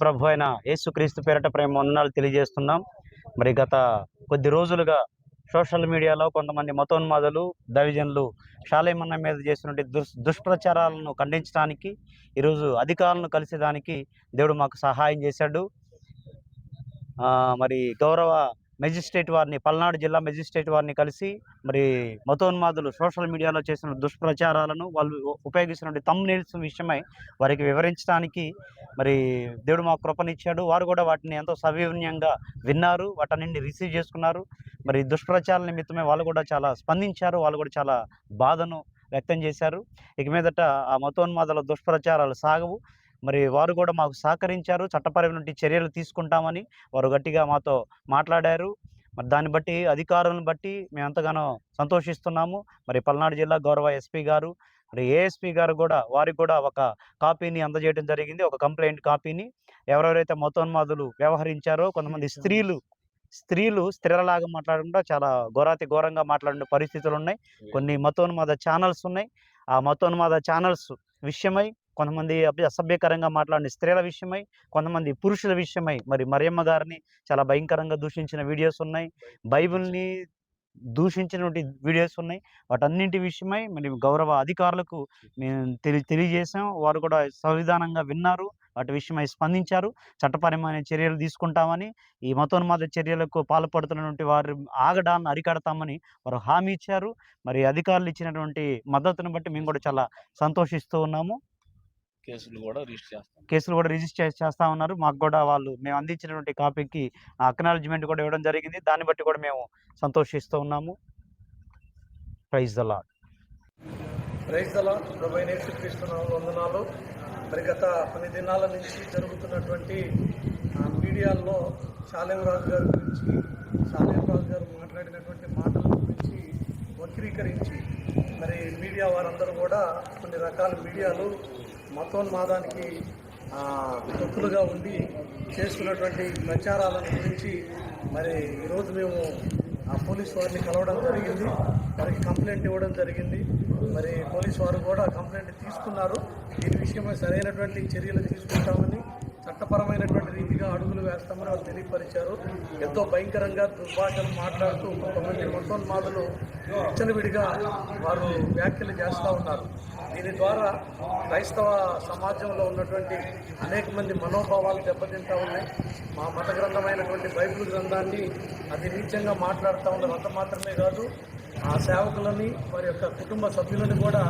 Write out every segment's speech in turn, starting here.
ప్రభు అయిన యేసుక్రీస్తు పేరట ప్రేమ వందనాలు తెలియజేస్తున్నాం. మరి గత కొద్ది రోజులుగా సోషల్ మీడియాలో కొంతమంది మతోన్మాదులు దైవజనులు షాలేమన్న మీద చేసినటువంటి దుష్ దుష్ప్రచారాలను ఖండించడానికి ఈరోజు అధికారులను కలిసేదానికి దేవుడు మాకు సహాయం చేశాడు. మరి గౌరవ మెజిస్ట్రేట్ వారిని పల్నాడు జిల్లా మెజిస్ట్రేట్ వారిని కలిసి మరి మతోన్మాదులు సోషల్ మీడియాలో చేసిన దుష్ప్రచారాలను వాళ్ళు ఉపయోగిస్తున్న తమ్నేల్స్ విషయమై వారికి వివరించడానికి మరి దేవుడు మాకు కృపనిచ్చాడు. వారు కూడా వాటిని ఎంతో సవినయంగా విన్నారు వాటన్నింటిని రిసీవ్ చేసుకున్నారు. మరి దుష్ప్రచారాల నిమిత్తమే వాళ్ళు కూడా చాలా స్పందించారు వాళ్ళు కూడా చాలా బాధను వ్యక్తం చేశారు. ఇక మీదట ఆ మతోన్మాదాల దుష్ప్రచారాలు సాగవు. మరి వారు కూడా మాకు సహకరించారు. చట్టపరమైన చర్యలు తీసుకుంటామని వారు గట్టిగా మాతో మాట్లాడారు. మరి దాన్ని బట్టి అధికారులను బట్టి మేము ఎంతగానో సంతోషిస్తున్నాము. మరి పల్నాడు జిల్లా గౌరవ ఎస్పీ గారు మరి ఏఎస్పీ గారు కూడా వారికి కూడా ఒక కాపీని అందజేయడం జరిగింది. ఒక కంప్లైంట్ కాపీని ఎవరెవరైతే మతోన్మాదులు వ్యవహరించారో కొంతమంది స్త్రీలు స్త్రీలు స్త్రీలలాగా మాట్లాడకుండా చాలా ఘోరాతి ఘోరంగా మాట్లాడిన పరిస్థితులు ఉన్నాయి కొన్ని మతోన్మాద ఛానల్స్ ఉన్నాయి. ఆ మతోన్మాద ఛానల్స్ విషయమై కొంతమంది అసభ్యకరంగా మాట్లాడిన స్త్రీల విషయమై కొంతమంది పురుషుల విషయమై మరి మరియమ్మ గారిని చాలా భయంకరంగా దూషించిన వీడియోస్ ఉన్నాయి. బైబిల్ని దూషించినటువంటి వీడియోస్ ఉన్నాయి. వాటన్నింటి విషయమై మరి గౌరవ అధికారులకు మేము తెలి తెలియజేసాం వారు కూడా సంవిధానంగా విన్నారు. వాటి విషయమై స్పందించారు. చట్టపరమైన చర్యలు తీసుకుంటామని ఈ మతోన్మాద చర్యలకు పాల్పడుతున్నటువంటి వారు ఆగడాన్ని అరికడతామని వారు హామీ ఇచ్చారు. మరి అధికారులు ఇచ్చినటువంటి మద్దతును బట్టి మేము కూడా చాలా సంతోషిస్తూ ఉన్నాము. కేసులు కూడా రిజిస్టర్ చేస్తాం కేసులు కూడా రిజిస్టర్ చేస్తా ఉన్నారు. మాకు కూడా వాళ్ళు మేము అందించినటువంటి కాపీకి అక్నాలజ్మెంట్ కూడా ఇవ్వడం జరిగింది. దాన్ని బట్టి కూడా మేము సంతోషిస్తూ ఉన్నాము. ప్రైజ్ ద లాడ్ ప్రైజ్ ప్రభు నేర్చుక్రీస్తున్న వందనాలు. మరి గత కొన్ని దినాల నుంచి జరుగుతున్నటువంటి మీడియాల్లో శాలేమరాజు గారి గురించి శాలేమరాజు గారు మాట్లాడినటువంటి మాటల గురించి వక్రీకరించి మరి మీడియా వారందరూ కూడా కొన్ని రకాల మీడియాలు మతోన్మాదానికి తొక్కులుగా ఉండి చేస్తున్నటువంటి ప్రచారాలను గురించి మరి ఈరోజు మేము ఆ పోలీస్ వారిని కలవడం జరిగింది. వారికి కంప్లైంట్ ఇవ్వడం జరిగింది. మరి పోలీస్ వారు కూడా కంప్లైంట్ తీసుకున్నారు. దీని విషయమై సరైనటువంటి చర్యలు తీసుకుంటామని చట్టపరమైనటువంటి రీతిగా అడుగులు వేస్తామని వారు తెలియపరిచారు. ఎంతో భయంకరంగా దుర్భాషలు మాట్లాడుతూ కొంతమంది మతోన్మాదులు విచ్చలవిడిగా వారు వ్యాఖ్యలు చేస్తూ ఉన్నారు. దీని ద్వారా క్రైస్తవ సమాజంలో ఉన్నటువంటి అనేక మంది మనోభావాలు దెబ్బతింటా ఉన్నాయి. మా మత గ్రంథమైనటువంటి బైబిల్ గ్రంథాన్ని అతి నీచంగా మాట్లాడుతూ ఉన్నారు అంత మాత్రమే కాదు ఆ సేవకులని వారి యొక్క కుటుంబ సభ్యులను కూడా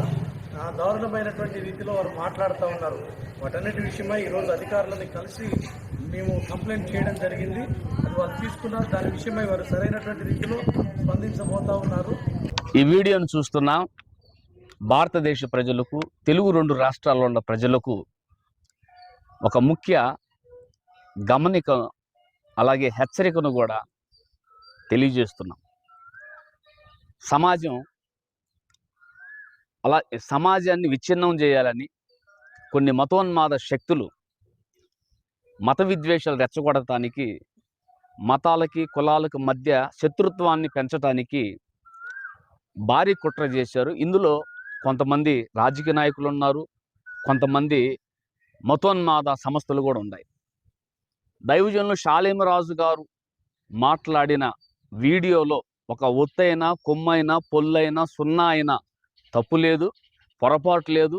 ఆ దారుణమైనటువంటి రీతిలో వారు మాట్లాడుతూ ఉన్నారు. వాటన్నిటి విషయమై ఈరోజు అధికారులని కలిసి మేము కంప్లైంట్ చేయడం జరిగింది. అది వారు తీసుకున్నారు దాని విషయమై వారు సరైనటువంటి రీతిలో స్పందించబోతా ఉన్నారు. ఈ వీడియోను చూస్తున్నాం. భారతదేశ ప్రజలకు తెలుగు రెండు రాష్ట్రాల్లో ఉన్న ప్రజలకు ఒక ముఖ్య గమనిక అలాగే హెచ్చరికను కూడా తెలియజేస్తున్నాం. సమాజం అలా సమాజాన్ని విచ్ఛిన్నం చేయాలని కొన్ని మతోన్మాద శక్తులు మత విద్వేషాలు రెచ్చగొడటానికి మతాలకి కులాలకు మధ్య శత్రుత్వాన్ని పెంచడానికి భారీ కుట్ర చేశారు. ఇందులో కొంతమంది రాజకీయ నాయకులు ఉన్నారు. కొంతమంది మతోన్మాద సంస్థలు కూడా ఉన్నాయి. దైవజనులు షాలేమరాజు గారు మాట్లాడిన వీడియోలో ఒక ఒత్తైన కొమ్మైన పొల్లైన సున్నా అయినా తప్పు లేదు పొరపాటు లేదు.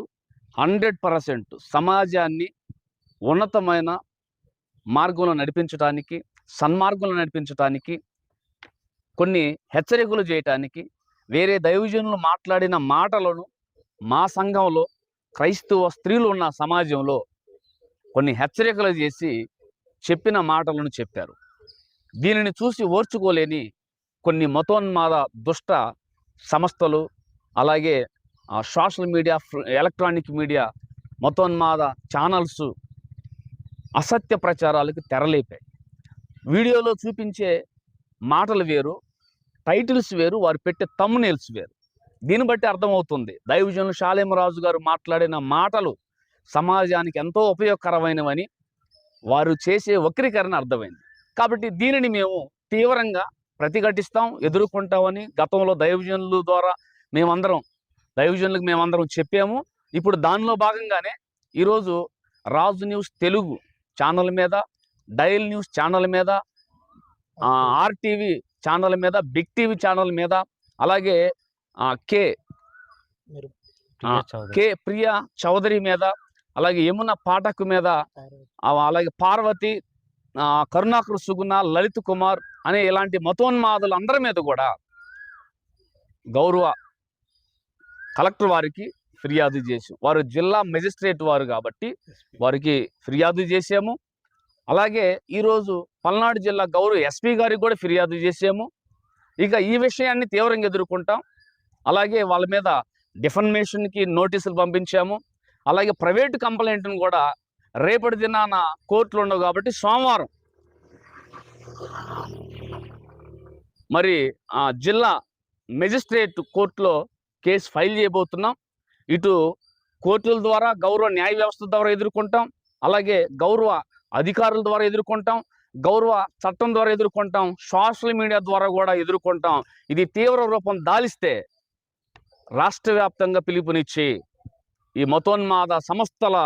హండ్రెడ్ పర్సెంట్ సమాజాన్ని ఉన్నతమైన మార్గంలో నడిపించడానికి సన్మార్గంలో నడిపించడానికి కొన్ని హెచ్చరికలు చేయటానికి వేరే దైవజనులు మాట్లాడిన మాటలను మా సంఘంలో క్రైస్తవ స్త్రీలు ఉన్న సమాజంలో కొన్ని హెచ్చరికలు చేసి చెప్పిన మాటలను చెప్పారు. దీనిని చూసి ఓర్చుకోలేని కొన్ని మతోన్మాద దుష్ట సంస్థలు అలాగే ఆ, సోషల్ మీడియా ఎలక్ట్రానిక్ మీడియా మతోన్మాద ఛానల్స్ అసత్య ప్రచారాలకు తెరలేపాయి. వీడియోలో చూపించే మాటలు వేరు టైటిల్స్ వేరు వారు పెట్టే తమ్మునేల్స్ వేరు. దీన్ని బట్టి అర్థమవుతుంది. దైవజనులు షాలేమరాజు గారు మాట్లాడిన మాటలు సమాజానికి ఎంతో ఉపయోగకరమైనవని వారు చేసే వక్రీకరణ అర్థమైంది. కాబట్టి దీనిని మేము తీవ్రంగా ప్రతిఘటిస్తాం ఎదుర్కొంటామని గతంలో దైవజనుల ద్వారా మేమందరం దైవజనులకు మేమందరం చెప్పాము. ఇప్పుడు దానిలో భాగంగానే ఈరోజు రాజు న్యూస్ తెలుగు ఛానల్ మీద డైల్ న్యూస్ ఛానల్ మీద ఆర్టీవీ ఛానల్ మీద బిగ్ టీవీ ఛానల్ మీద అలాగే కే. కే ప్రియా చౌదరి మీద అలాగే యమున పాఠక్ మీద అలాగే పార్వతి కరుణాకర్ సుగుణ లలిత్ కుమార్ అనే ఇలాంటి మతోన్మాదులు అందరి మీద కూడా గౌరవ కలెక్టర్ వారికి ఫిర్యాదు చేసి వారు జిల్లా మెజిస్ట్రేట్ వారు కాబట్టి వారికి ఫిర్యాదు చేసాము. అలాగే ఈరోజు పల్నాడు జిల్లా గౌరవ ఎస్పీ గారికి కూడా ఫిర్యాదు చేసాము. ఇక ఈ విషయాన్ని తీవ్రంగా ఎదుర్కొంటాం. అలాగే వాళ్ళ మీద డిఫర్మేషన్కి నోటీసులు పంపించాము. అలాగే ప్రైవేట్ కంప్లైంట్ను కూడా రేపటి దినాన కోర్టులు ఉండవు కాబట్టి సోమవారం మరి ఆ జిల్లా మెజిస్ట్రేట్ కోర్టులో కేసు ఫైల్ చేయబోతున్నాం. ఇటు కోర్టుల ద్వారా గౌరవ న్యాయ వ్యవస్థ ద్వారా ఎదుర్కొంటాం. అలాగే గౌరవ అధికారుల ద్వారా ఎదుర్కొంటాం. గౌరవ చట్టం ద్వారా ఎదుర్కొంటాం. సోషల్ మీడియా ద్వారా కూడా ఎదుర్కొంటాం. ఇది తీవ్ర రూపం దాలిస్తే రాష్ట్ర వ్యాప్తంగా పిలుపునిచ్చి ఈ మతోన్మాద సంస్థల